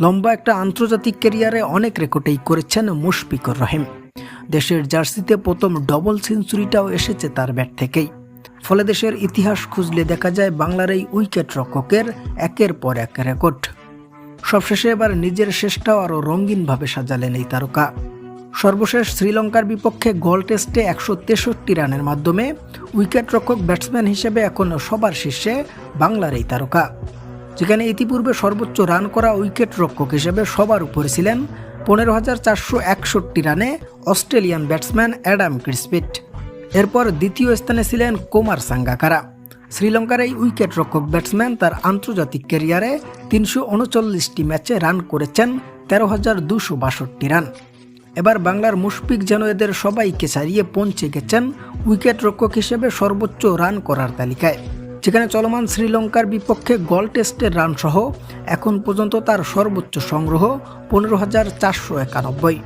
লম্বা একটা আন্তর্জাতিক ক্যারিয়ারে অনেক রেকর্ডেই করেছেন মুশফিকুর রহিম। দেশের জার্সিতে প্রথম ডবল সেঞ্চুরিটাও এসেছে তার ব্যাট থেকেই। ফলে দেশের ইতিহাস খুঁজলে দেখা যায় বাংলার এই উইকেট রক্ষকের একের পর এক রেকর্ড। সবশেষে এবার নিজের শেষটাও আরও রঙিনভাবে সাজালেন এই তারকা। সর্বশেষ শ্রীলঙ্কার বিপক্ষে গল টেস্টে একশো তেষট্টি রানের মাধ্যমে উইকেট রক্ষক ব্যাটসম্যান হিসেবে এখন সবার শীর্ষে বাংলার এই তারকা। যেখানে ইতিপূর্বে সর্বোচ্চ রান করা উইকেট রক্ষক হিসেবে সবার উপরে ছিলেন পনেরো হাজার চারশো একষট্টি রানে অস্ট্রেলিয়ান ব্যাটসম্যান অ্যাডাম ক্রিসপিট। এরপর দ্বিতীয় স্থানে ছিলেন কুমার সাঙ্গাকারা। শ্রীলঙ্কার এই উইকেট রক্ষক ব্যাটসম্যান তার আন্তর্জাতিক ক্যারিয়ারে তিনশো উনচল্লিশটি ম্যাচে রান করেছেন তেরো হাজার দুশো বাষট্টি রান। এবার বাংলার মুশফিক যেন এদের সবাইকে ছাড়িয়ে পৌঁছে গেছেন উইকেট রক্ষক হিসেবে সর্বোচ্চ রান করার তালিকায়। যেখানে চলমান শ্রীলঙ্কার বিপক্ষে গল টেস্টের রানসহ এখন পর্যন্ত তার সর্বোচ্চ সংগ্রহ পনেরো হাজার চারশো একানব্বই।